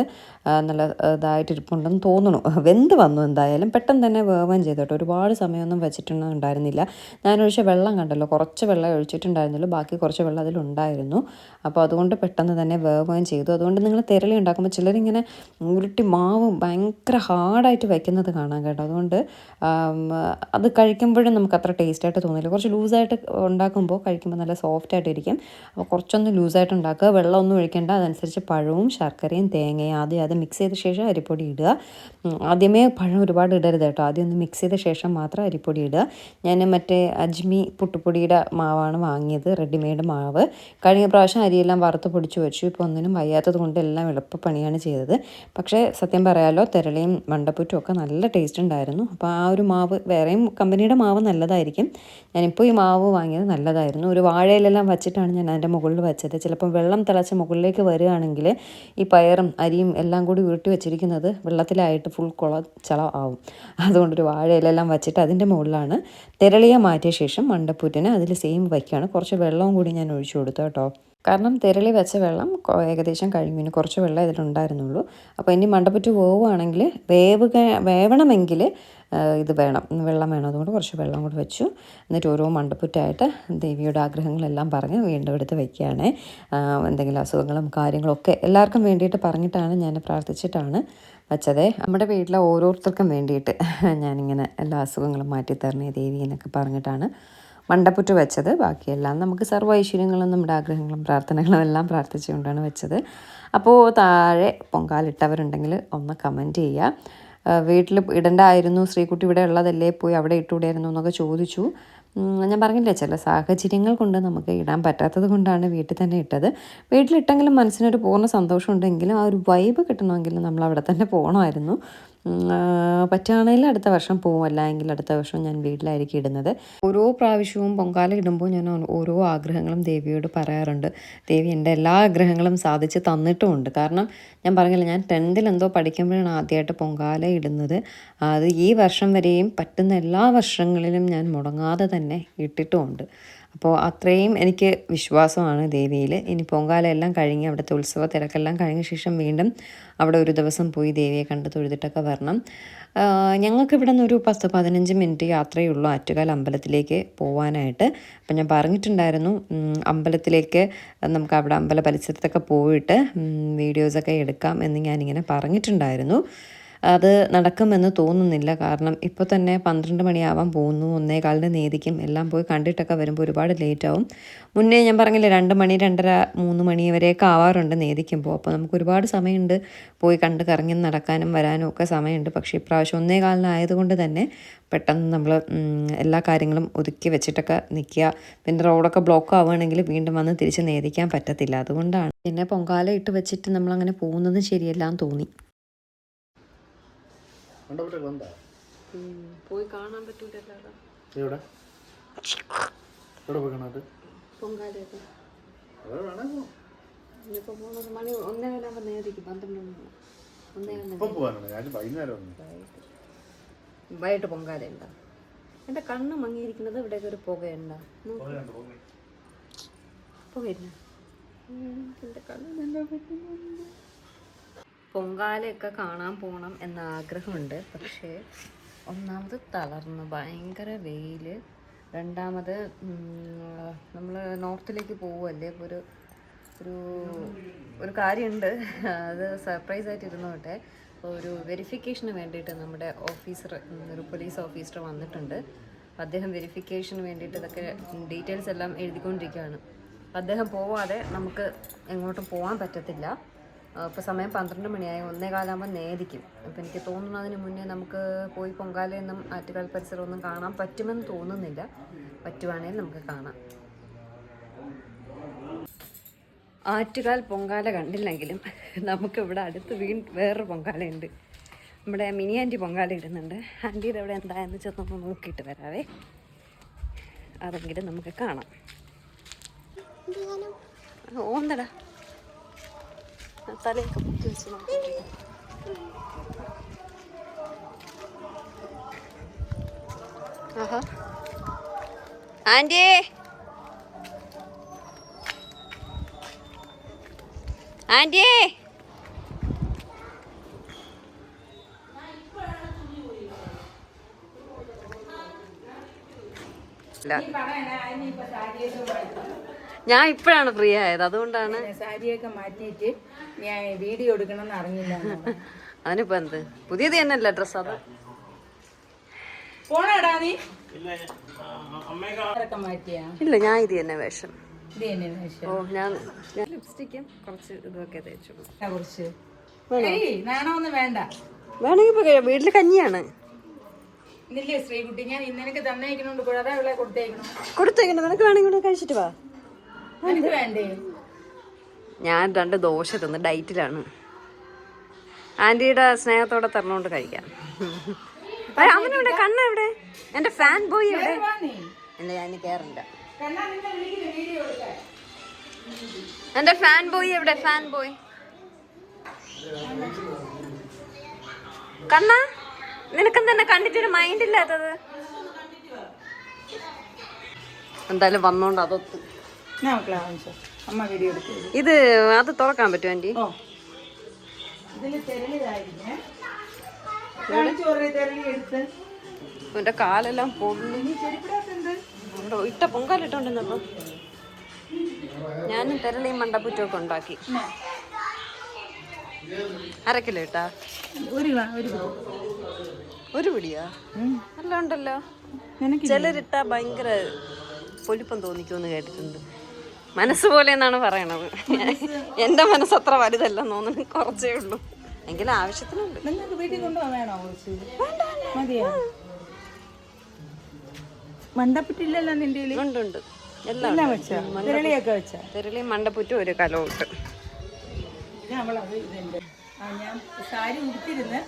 നല്ല ഇതായിട്ട് ഇരിപ്പുണ്ടെന്ന് തോന്നുന്നു. വെന്ത് വന്നു എന്തായാലും. പെട്ടെന്ന് തന്നെ വേവാൻ ചെയ്തോട്ടെ. ഒരുപാട് സമയമൊന്നും വെച്ചിട്ടൊന്നും ഉണ്ടായിരുന്നില്ല. ഞാൻ ഒഴിച്ച വെള്ളം കണ്ടല്ലോ. കുറച്ച് വെള്ളം ഒഴിച്ചിട്ടുണ്ടായിരുന്നല്ലോ ബാക്കി കുറച്ച് വെള്ളം അതിലുണ്ടായിരുന്നു. അപ്പോൾ അതുകൊണ്ട് പെട്ടെന്ന് തന്നെ വേവുകയും ചെയ്തു. അതുകൊണ്ട് നിങ്ങൾ തിരളി ഉണ്ടാക്കുമ്പോൾ ചിലരിങ്ങനെ ഉരുട്ടി മാവ് ഭയങ്കര ഹാർഡായിട്ട് വയ്ക്കുന്നത് കാണാൻ കേട്ടോ. അതുകൊണ്ട് അത് കഴിക്കുമ്പോഴും നമുക്ക് അത്ര ടേസ്റ്റായിട്ട് തോന്നില്ല. കുറച്ച് ലൂസായിട്ട് ഉണ്ടാക്കുമ്പോൾ കഴിക്കുമ്പോൾ നല്ല സോഫ്റ്റ് ആയിട്ടിരിക്കും അപ്പോൾ കുറച്ചൊന്ന് ലൂസായിട്ട് ഉണ്ടാക്കുക വെള്ളമൊന്നും ഒഴിക്കേണ്ട. അതനുസരിച്ച് പഴവും ശർക്കരയും തേങ്ങയും ആദ്യം അത് മിക്സ് ചെയ്ത ശേഷം അരിപ്പൊടി ഇടുക. ആദ്യമേ പഴം ഒരുപാട് ഇടരുത് കേട്ടോ. ആദ്യം ഒന്ന് മിക്സ് ചെയ്ത ശേഷം മാത്രം അരിപ്പൊടി ഇടുക. ഞാൻ മറ്റേ അജ്മി പുട്ടുപൊടിയുടെ മാവാണ് വാങ്ങിയത്. റെഡിമെയ്ഡ് മാവ്. കഴിഞ്ഞ പ്രാവശ്യം അരിയെല്ലാം വറുത്ത് പൊടിച്ച് വെച്ചു. ഇപ്പോൾ ഒന്നിനും വയ്യാത്തത് കൊണ്ട് എല്ലാം എളുപ്പപ്പണിയാണ് ചെയ്തത്. പക്ഷേ സത്യം പറയാലോ തെരളിയും മണ്ടപ്പുറ്റും ഒക്കെ നല്ല ടേസ്റ്റ് ഉണ്ടായിരുന്നു. അപ്പോൾ ആ ഒരു മാവ് വേറെയും കമ്പനിയുടെ മാവ് നല്ലതായിരിക്കും. ഞാനിപ്പോൾ ഈ മാവ് വാങ്ങിയത് നല്ലതായിരുന്നു. ഒരു വാഴയിലെല്ലാം വച്ചിട്ടാണ് ഞാൻ അതിന്റെ മുകളിൽ വെച്ചത്. ചിലപ്പം വെള്ളം തിളച്ച് മുകളിലേക്ക് വരികയാണെങ്കിൽ ഈ പയറും അരിയും എല്ലാം കൂടി ഉരുട്ടി വെച്ചിരിക്കുന്നത് വെള്ളത്തിലായിട്ട് ഫുൾ കുള ചള ആവും അതുകൊണ്ടൊരു വാഴയിലെല്ലാം വച്ചിട്ട് അതിന്റെ മുകളിലാണ് തിരളിയ മാറ്റിയ ശേഷം മണ്ടപ്പൂറ്റിന് അതിൽ സെയിം വയ്ക്കുകയാണ്. കുറച്ച് വെള്ളവും കൂടി ഞാൻ ഒഴിച്ചു കൊടുത്തു കേട്ടോ. കാരണം തിരളി വെച്ച വെള്ളം ഏകദേശം കഴിഞ്ഞു. ഇനി കുറച്ച് വെള്ളം ഇതിലുണ്ടായിരുന്നുള്ളൂ. അപ്പോൾ ഇനി മണ്ടപ്പുറ്റ് പോവുകയാണെങ്കിൽ വേവുക വേവണമെങ്കിൽ ഇത് വേണം. വെള്ളം വേണം. അതുകൊണ്ട് കുറച്ച് വെള്ളം കൂടി വെച്ചു. എന്നിട്ട് ഓരോ മണ്ടപ്പുറ്റായിട്ട് ദേവിയുടെ ആഗ്രഹങ്ങളെല്ലാം പറഞ്ഞ് വീണ്ടും എടുത്ത് വയ്ക്കുകയാണ് എന്തെങ്കിലും അസുഖങ്ങളും കാര്യങ്ങളൊക്കെ എല്ലാവർക്കും വേണ്ടിയിട്ട് പറഞ്ഞിട്ടാണ് ഞാൻ പ്രാർത്ഥിച്ചിട്ടാണ് വെച്ചതേ. നമ്മുടെ വീട്ടിലെ ഓരോരുത്തർക്കും വേണ്ടിയിട്ട് ഞാനിങ്ങനെ എല്ലാ അസുഖങ്ങളും മാറ്റിത്തരണേ ദേവി എന്നൊക്കെ പറഞ്ഞിട്ടാണ് മണ്ടപ്പുറ്റ് വെച്ചത്. ബാക്കിയെല്ലാം നമുക്ക് സർവ ഐശ്വര്യങ്ങളും നമ്മുടെ ആഗ്രഹങ്ങളും പ്രാർത്ഥനകളും എല്ലാം പ്രാർത്ഥിച്ചുകൊണ്ടാണ് വെച്ചത്. അപ്പോൾ താഴെ പൊങ്കാലിട്ടവരുണ്ടെങ്കിൽ ഒന്ന് കമന്റ് ചെയ്യുക. വീട്ടിൽ ഇടണ്ടായിരുന്നു ശ്രീകുട്ടി ഇവിടെ ഉള്ളതല്ലേ പോയി അവിടെ ഇട്ടുകൂടായിരുന്നു എന്നൊക്കെ ചോദിച്ചു. ഞാൻ പറഞ്ഞില്ലേ ചില സാഹചര്യങ്ങൾ കൊണ്ട് നമുക്ക് ഇടാൻ പറ്റാത്തത് കൊണ്ടാണ് വീട്ടിൽ തന്നെ ഇട്ടത്. വീട്ടിലിട്ടെങ്കിലും മനസ്സിനൊരു പൂർണ സന്തോഷമുണ്ടെങ്കിലും ആ ഒരു വൈബ് കിട്ടണമെങ്കിലും നമ്മൾ അവിടെ തന്നെ പോകണമായിരുന്നു പറ്റുകയാണെങ്കിൽ അടുത്ത വർഷം പോകും അല്ല എങ്കിൽ അടുത്ത വർഷം ഞാൻ വീട്ടിലായിരിക്കും ഇടുന്നത്. ഓരോ പ്രാവശ്യവും പൊങ്കാല ഇടുമ്പോൾ ഞാൻ ഓരോ ആഗ്രഹങ്ങളും ദേവിയോട് പറയാറുണ്ട്. ദേവി എന്റെ എല്ലാ ആഗ്രഹങ്ങളും സാധിച്ച് തന്നിട്ടുമുണ്ട്. കാരണം ഞാൻ പറഞ്ഞില്ല ഞാൻ ടെൻത്തിൽ എന്തോ പഠിക്കുമ്പോഴാണ് ആദ്യമായിട്ട് പൊങ്കാല ഇടുന്നത്. അത് ഈ വർഷം വരെയും പറ്റുന്ന എല്ലാ വർഷങ്ങളിലും ഞാൻ മുടങ്ങാതെ തന്നെ ഇട്ടിട്ടുമുണ്ട്. അപ്പോൾ അത്രയും എനിക്ക് വിശ്വാസമാണ് ദേവിയിൽ ഇനി പൊങ്കാല എല്ലാം കഴിഞ്ഞ് അവിടുത്തെ ഉത്സവ തിരക്കെല്ലാം കഴിഞ്ഞ ശേഷം വീണ്ടും അവിടെ ഒരു ദിവസം പോയി ദേവിയെ കണ്ട് തൊഴുതിട്ടൊക്കെ വരണം. ഞങ്ങൾക്ക് ഇവിടെ നിന്ന് ഒരു പത്ത് പതിനഞ്ച് മിനിറ്റ് യാത്രയേ ഉള്ളൂ ആറ്റുകാൽ അമ്പലത്തിലേക്ക് പോകാനായിട്ട് അപ്പം ഞാൻ പറഞ്ഞിട്ടുണ്ടായിരുന്നു അമ്പലത്തിലേക്ക് നമുക്ക് അവിടെ അമ്പല പരിസരത്തൊക്കെ പോയിട്ട് വീഡിയോസൊക്കെ എടുക്കാം എന്ന് ഞാനിങ്ങനെ പറഞ്ഞിട്ടുണ്ടായിരുന്നു. അത് നടക്കുമെന്ന് തോന്നുന്നില്ല. കാരണം ഇപ്പോൾ തന്നെ പന്ത്രണ്ട് മണിയാവാൻ പോകുന്നു. ഒന്നേകാലിന് നേദിക്കും. എല്ലാം പോയി കണ്ടിട്ടൊക്കെ വരുമ്പോൾ ഒരുപാട് ലേറ്റ് ആവും. മുന്നേ ഞാൻ പറഞ്ഞില്ലേ രണ്ട് മണി രണ്ടര മൂന്ന് മണി വരെയൊക്കെ ആവാറുണ്ട് നേതിക്കുമ്പോൾ അപ്പോൾ നമുക്ക് ഒരുപാട് സമയമുണ്ട് പോയി കണ്ട് കറങ്ങി നടക്കാനും വരാനും ഒക്കെ സമയമുണ്ട്. പക്ഷേ ഇപ്രാവശ്യം ഒന്നേകാലിനായതുകൊണ്ട് തന്നെ പെട്ടെന്ന് നമ്മൾ എല്ലാ കാര്യങ്ങളും ഒതുക്കി വെച്ചിട്ടൊക്കെ നിൽക്കുക പിന്നെ റോഡൊക്കെ ബ്ലോക്ക് ആവുകയാണെങ്കിൽ വീണ്ടും വന്ന് തിരിച്ച് നേദിക്കാൻ പറ്റത്തില്ല. അതുകൊണ്ടാണ്. പിന്നെ പൊങ്കാല ഇട്ട് വെച്ചിട്ട് നമ്മളങ്ങനെ പോകുന്നതും ശരിയല്ല എന്ന് തോന്നി. മണ്ഡപത്തിലേക്ക് വന്നാ പോയി കാണാൻ പറ്റൂലല്ലോ എവിടെ? എവിടെ പോയി കാണാത് പൊങ്കാലയൊക്കെ. അവിടെ വേണേ. ഇനിയിപ്പോൾ പോകുന്നത് മണി ഒന്നേകാലാകുമ്പോൾ നേരിക്കും പന്ത്രണ്ട് മണി ഒന്നേകാല ഇപ്പം ഞാൻ വൈകുന്നേരം ഒന്ന് വൈകിട്ട്. പൊങ്കാല ഉണ്ടോ? എന്റെ കണ്ണ് മങ്ങിയിരിക്കുന്നത് ഇവിടെയൊക്കെ ഒരു പുകയുണ്ടോ? പുകയില്ല. എന്റെ കണ്ണിനെന്താ പറ്റുന്നുണ്ട് പൊങ്കാലയൊക്കെ കാണാൻ പോകണം എന്ന ആഗ്രഹമുണ്ട്. പക്ഷേ ഒന്നാമത് തളർന്നു. ഭയങ്കര വെയിൽ. രണ്ടാമത് നമ്മൾ നോർത്തിലേക്ക് പോവുമല്ലേ ഒരു ഒരു ഒരു കാര്യമുണ്ട്. അത് സർപ്രൈസ് ആയിട്ട് ഇരുന്നോട്ടെ. ഒരു വെരിഫിക്കേഷന് വേണ്ടിയിട്ട് നമ്മുടെ ഓഫീസർ ഒരു പോലീസ് ഓഫീസർ വന്നിട്ടുണ്ട്. അദ്ദേഹം വെരിഫിക്കേഷന് വേണ്ടിയിട്ട് ഇതൊക്കെ ഡീറ്റെയിൽസ് എല്ലാം എഴുതിക്കൊണ്ടിരിക്കുകയാണ്. അദ്ദേഹം പോവാതെ നമുക്ക് എങ്ങോട്ടും പോകാൻ പറ്റത്തില്ല. ഇപ്പോൾ സമയം പന്ത്രണ്ട് മണിയായി. ഒന്നേ കാലാകുമ്പോൾ നേരിക്കും അപ്പോൾ എനിക്ക് തോന്നുന്നു അതിന് മുന്നേ നമുക്ക് പോയി പൊങ്കാലയൊന്നും ആറ്റുകാൽ പരിസരമൊന്നും കാണാൻ പറ്റുമെന്ന് തോന്നുന്നില്ല. പറ്റുവാണെങ്കിൽ നമുക്ക് കാണാം. ആറ്റുകാൽ പൊങ്കാല കണ്ടില്ലെങ്കിലും നമുക്കിവിടെ അടുത്ത് വീ വേറൊരു പൊങ്കാലയുണ്ട്. നമ്മുടെ മിനി ആന്റി പൊങ്കാല ഇടുന്നുണ്ട്. ആന്റിയുടെ അവിടെ എന്തായെന്ന് ചെന്നൊന്ന് നോക്കിയിട്ട് വരാവേ. അതെങ്കിലും നമുക്ക് കാണാം. ഓന്നടാ തലയൊക്കെ പൊക്കി വെച്ച് നോക്കിയിട്ട് ആഹാ. ആന്റി. ആന്റി. ഇല്ല. ഞാൻ ഇപ്പോഴാണ് ഫ്രീ ആയത്. അതുകൊണ്ടാണ് സാരിയൊക്കെ മാറ്റിയിട്ട് ഞാൻ വീഡിയോ എടുക്കണമെന്ന് അറിഞ്ഞില്ല അതിനിപ്പോ എന്ത്? പുതിയത് തന്നെയല്ല ഡ്രസ് അത്? പോണടാ നീ. ഇല്ല ഞാൻ ഇത് തന്നെ വേഷം. ഓ ഞാൻ ഞാൻ ലിപ്സ്റ്റിക്കും കുറച്ച് ഇതൊക്കെ തേച്ചു. കുറച്ച്. വേണ്ട. വേണമെങ്കിൽ ഇപ്പൊ വീട്ടിൽ കഞ്ഞിയാണ്. കൊടുത്തേക്കണോ ശ്രീകുട്ടി ഞാൻ ഇന്നെനിക്ക് തന്നേക്കണോണ്ട് കൂടാതെ അവളെ കൊടുത്തേക്കണം കൊടുത്തേക്കണ്ട നിനക്ക് വേണമെങ്കിൽ കഴിച്ചിട്ട് വാ. ഞാൻ രണ്ട് ദോശ തിന്ന് ഡയറ്റിലാണ്. ആന്റിയുടെ സ്നേഹത്തോടെ തരണോണ്ട് കഴിക്കാം. അവനെവിടെ കണ്ണ എവിടെ? എന്റെ ഫാൻ ബോയ് എവിടെ? എന്റെ ഞാൻ കേറില്ല ഫാൻ ബോയ് എവിടെ? ഫാൻ ബോയ് കണ്ണ നിനക്കെന്താ കണ്ടിട്ടൊരു മൈൻഡ് ഇല്ലാത്തത്? എന്തായാലും വന്നോണ്ട് അതൊത്ത്. ഞാൻ മക്കളെ വാങ്ങിച്ചോ അമ്മ വീഡിയോ എടുത്തു ഇത് അത് തുറക്കാൻ പറ്റുമോ ആന്റി? ഓ. ഇതിൽ തെരളിതായിരിക്കേ കാണിച്ചു കുറേ തെരളി എടുത്ത്. എന്റെ കാലെല്ലാം പൊള്ളി. അവിടെ ഇട്ട പൊങ്കാലിട്ടോണ്ടിരുന്നപ്പം ഞാനും തെരളിയും മണ്ടപ്പുറ്റൊക്കെ ഉണ്ടാക്കി. അരക്കില്ല കേട്ടാ ഇട്ടാ? ഒരു പിടിയാ? നല്ല ഉണ്ടല്ലോ ചിലരിട്ടാ ഭയങ്കര പൊലിപ്പം തോന്നിക്കുമെന്ന് കേട്ടിട്ടുണ്ട്. മനസ്സ് പോലെ എന്നാണ് പറയണത് എന്റെ മനസ്സ് അത്ര വലുതല്ല തോന്നുന്നു കുറച്ചേ ഉള്ളൂ. എങ്കിലും ആവശ്യത്തിനുണ്ട്. നിങ്ങൾക്ക് വീട്ടിൽ മതിയോ? നിന്റെ? ഉണ്ട് ഉണ്ട്. എല്ലാം വെച്ചാ? തിരളിയൊക്കെ വെച്ചാ? തെരളി മണ്ടപ്പുറ്റും ഒരു കലോട്ട് ഞാൻ സാരി ഉടുത്തിരുന്ന്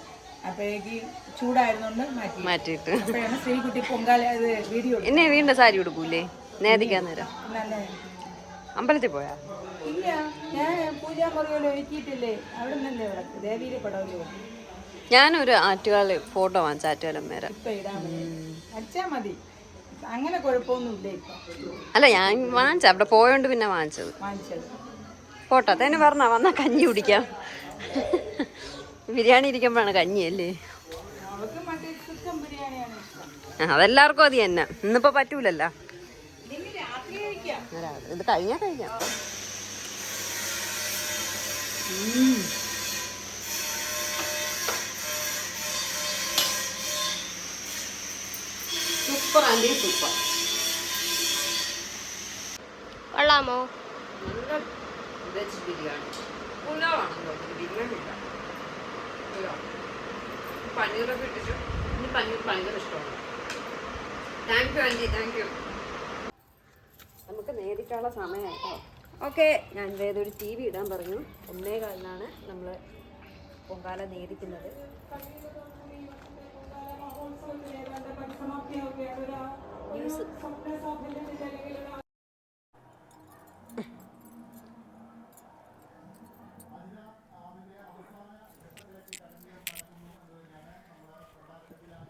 അപ്പോഴേക്ക് ചൂടായിരുന്നോണ്ട് മാറ്റി. മാറ്റിയിട്ട്. അപ്പോഴാണ് ശ്രീകുട്ടി പൊങ്കാല വീഡിയോ എന്നെ വീണ്ടും സാരി ഉടുക്കൂലേ? നേദിക്കാൻ നേരം. അമ്പലത്തിൽ പോയാ? ഇല്ല ഞാൻ പൂജാമുറിയിൽ ഒരുക്കിയിട്ടില്ലേ അവിടെ നിന്നല്ലേ ഇവിടെ ദേവിയിലെ പടവല്ലോ ഞാനൊരു ആറ്റുകാൽ ഫോട്ടോ വാങ്ങിച്ച ആറ്റുകാലം വേറെ ഇടാൻ അടിച്ചാ മതി. അങ്ങനെ കുഴപ്പമൊന്നുമില്ല അല്ല ഞാൻ വാങ്ങിച്ച അവിടെ പോയോണ്ട് പിന്നെ വാങ്ങിച്ചത്. ഫോട്ടോ പോട്ടെ തന്നെ പറഞ്ഞാ വന്നാ കഞ്ഞി കുടിക്കാം. ബിരിയാണി ഇരിക്കുമ്പോഴാണ് കഞ്ഞി അല്ലേ? അതെല്ലാവർക്കും അത് തന്നെ. ഇന്നിപ്പോ പറ്റൂലല്ലോ ഇതിന് രാത്രി കഴിക്കാം രാത്രി ഇത് കഴിഞ്ഞാ കഴിഞ്ഞാ സൂപ്പർ ആന്റി സൂപ്പർ കൊള്ളാമോ? വെജ് ബിരിയാണി. പുലാവാണല്ലോ ബിരിയാണി പനീറൊക്കെ ഇട്ടിട്ട് ഇനി പനീർ ഭയങ്കര ഇഷ്ടമാണ്. Thank you aunty thank you നമുക്ക് നേരിട്ടുള്ള സമയമായിട്ടോ. ഓക്കെ ഞാൻ വേറെ ഒരു ടി വി ഇടാൻ പറഞ്ഞു. ഒന്നേ കാലിനാണ് നമ്മൾ പൊങ്കാല നേദിക്കുന്നത്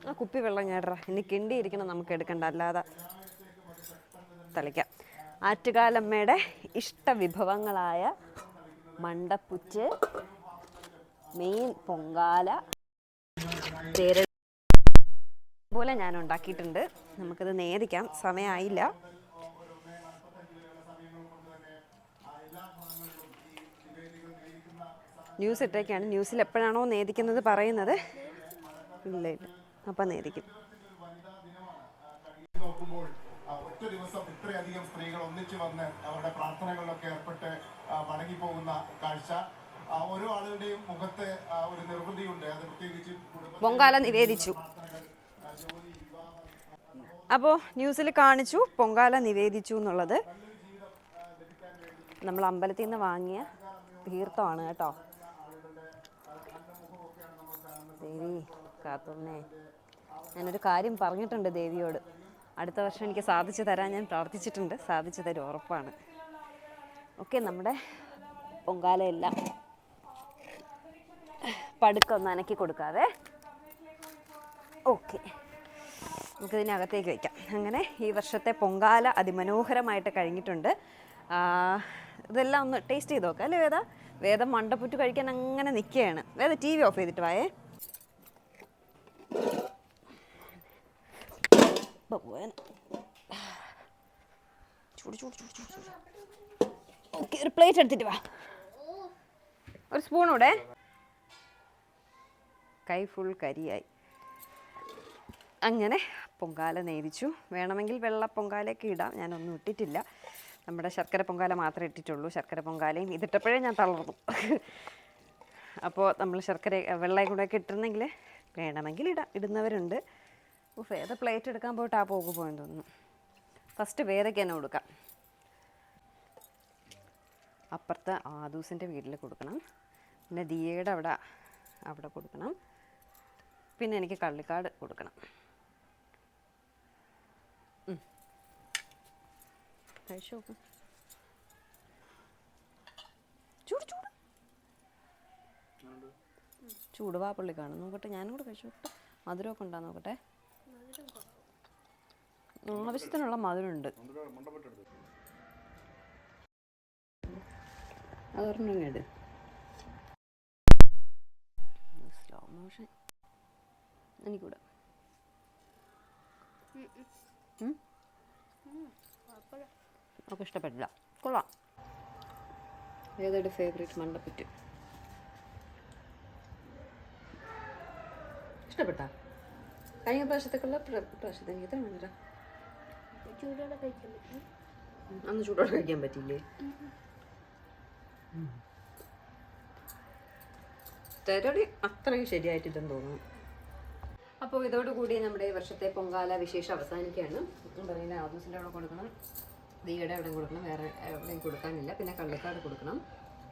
ആ കുപ്പി വെള്ളം ഞാൻ ഇനി കിണ്ടിയിരിക്കണം നമുക്ക് എടുക്കണ്ട അല്ലാതെ തളിക്കാം ആറ്റുകാലമ്മയുടെ ഇഷ്ടവിഭവങ്ങളായ മണ്ടപ്പുച്ച് മെയിൻ പൊങ്കാല തേര പോലെ ഞാൻ ഉണ്ടാക്കിയിട്ടുണ്ട് നമുക്കത് നേരിക്കാം സമയമായില്ല ന്യൂസ് ഇട്ടേക്കാണ്. ന്യൂസിൽ എപ്പോഴാണോ നേദിക്കുന്നത് പറയുന്നത്? ഇല്ല ഇല്ല. അപ്പം നേദിക്കും നോക്കുമ്പോൾ ആ, ഒറ്റ ദിവസം ഇത്രയധികം സ്ത്രീകൾ ഒന്നിച്ചു വന്ന് അവരുടെ പ്രാർത്ഥനകളിലൊക്കെ ഏർപ്പെട്ട് മടങ്ങിപ്പോകുന്ന കാഴ്ച. ഓരോ ആളുകളുടെയും മുഖത്ത് ഒരു നിർവൃതിയുണ്ട്. അത് പ്രത്യേകിച്ച് പൊങ്കാല നിവേദിച്ചു. അപ്പോൾ ന്യൂസിൽ കാണിച്ചു പൊങ്കാല നിവേദിച്ചു എന്നുള്ളത്. നമ്മൾ അമ്പലത്തിൽ നിന്ന് വാങ്ങിയ തീർത്ഥമാണ് കേട്ടോ. ദേവി കാത്തുന്നേ ഞാനൊരു കാര്യം പറഞ്ഞിട്ടുണ്ട് ദേവിയോട്. അടുത്ത വർഷം എനിക്ക് സാധിച്ചു തരാൻ ഞാൻ പ്രാർത്ഥിച്ചിട്ടുണ്ട്. സാധിച്ചു തരും ഉറപ്പാണ്. ഓക്കെ നമ്മുടെ പൊങ്കാലയെല്ലാം പടുക്കൊന്ന് അനക്കി കൊടുക്കാതെ ഓക്കെ. നമുക്കിതിനകത്തേക്ക് വയ്ക്കാം. അങ്ങനെ ഈ വർഷത്തെ പൊങ്കാല അതിമനോഹരമായിട്ട് കഴിഞ്ഞിട്ടുണ്ട്. ഇതെല്ലാം ഒന്ന് ടേസ്റ്റ് ചെയ്ത് നോക്കാം. അല്ലേ വേദ? വേദം മണ്ടപ്പുറ്റ് കഴിക്കാൻ അങ്ങനെ നിൽക്കുകയാണ്. വേദ ടി വി ഓഫ് ചെയ്തിട്ട് വായേ. ഭഗവാൻ ചൂട് ചൂട് ചൂട് ചൂട് ചൂട്. ഓക്കെ ഒരു പ്ലേറ്റ് എടുത്തിട്ട് വാ. ഒരു സ്പൂൺ കൂടെ കൈ ഫുൾ കരിയായി. അങ്ങനെ പൊങ്കാല നേവിച്ചു വേണമെങ്കിൽ വെള്ള പൊങ്കാലയൊക്കെ ഇടാം. ഞാനൊന്നും ഇട്ടിട്ടില്ല. നമ്മുടെ ശർക്കര പൊങ്കാല മാത്രമേ ഇട്ടിട്ടുള്ളൂ. ശർക്കര പൊങ്കാലയും ഇതിട്ടപ്പോഴേ ഞാൻ തളർന്നു. അപ്പോൾ നമ്മൾ ശർക്കര വെള്ളയും കൂടെയൊക്കെ ഇട്ടിരുന്നെങ്കിൽ വേണമെങ്കിൽ ഇടാം. ഇടുന്നവരുണ്ട്. ഏത് പ്ലേറ്റ് എടുക്കാൻ പോയിട്ട് ആ പോകു പോയെന്ന് തോന്നുന്നു. ഫസ്റ്റ് വേദയ്ക്ക് തന്നെ കൊടുക്കാം. അപ്പുറത്ത് ആദൂസിന്റെ വീട്ടിൽ കൊടുക്കണം. പിന്നെ ദിയയുടെ അവിടെ അവിടെ കൊടുക്കണം. പിന്നെ എനിക്ക് കള്ളിക്കാട് കൊടുക്കണം. ചൂടുവാ കഴിച്ചു നോക്ക്. ചൂട് ചൂട്. ചൂട്. വാ പുള്ളി കാണും നോക്കട്ടെ ഞാനും കൂടെ കഴിച്ചു. നോക്കട്ടെ മധുരമൊക്കെ ഉണ്ടാ? നോക്കട്ടെ. ആവശ്യത്തിനുള്ള മധുരമുണ്ട്. അതൊരെണ്ണം ഇട്. സ്ലോ മോഷൻ എനിക്കൂടെ. ഒക്കെ ഇഷ്ടപ്പെട്ടില്ല. കൊള്ളാം. ഏതൊരു ഫേവറേറ്റ് മണ്ടപ്പറ്റ്? ഇഷ്ടപ്പെട്ടാ? കഴിഞ്ഞ പ്രാവശ്യത്തേക്കുള്ള പ്ര- പ്രാവശ്യത്തെ എനിക്ക് ചൂടോടെ കഴിക്കാൻ പറ്റും അന്ന് ചൂടോടെ കഴിക്കാൻ പറ്റില്ലേ തെരടി അത്രയും ശരിയായിട്ടില്ലെന്ന് തോന്നുന്നു. അപ്പോൾ ഇതോടുകൂടി നമ്മുടെ ഈ വർഷത്തെ പൊങ്കാല വിശേഷം അവസാനിക്കുകയാണ്. പറയുന്ന ആദൂസിന്റെ അവിടെ കൊടുക്കണം. ദീയുടെ അവിടെ കൊടുക്കണം. വേറെ എവിടെയും കൊടുക്കാനില്ല. പിന്നെ കള്ളിക്കാട് കൊടുക്കണം.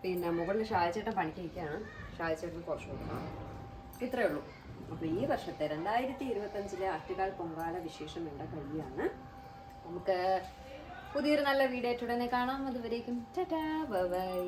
പിന്നെ മുകളിൽ ഷായച്ചേട്ടൻ പണിക്കിരിക്കുകയാണ്. ഷായച്ചേട്ടൻ കുറച്ച് കൊടുക്കണം. ഇത്രയേ ഉള്ളൂ. അപ്പോൾ ഈ വർഷത്തെ രണ്ടായിരത്തി ഇരുപത്തഞ്ചിലെ ആറ്റുകാൽ പൊങ്കാല വിശേഷം ഇവിടെ കഴിയുകയാണ് നമുക്ക് പുതിയൊരു നല്ല വീഡിയോ ആയിട്ട് ഉടനെ കാണാം. അതുവരേക്കും ടാറ്റാ ബൈ.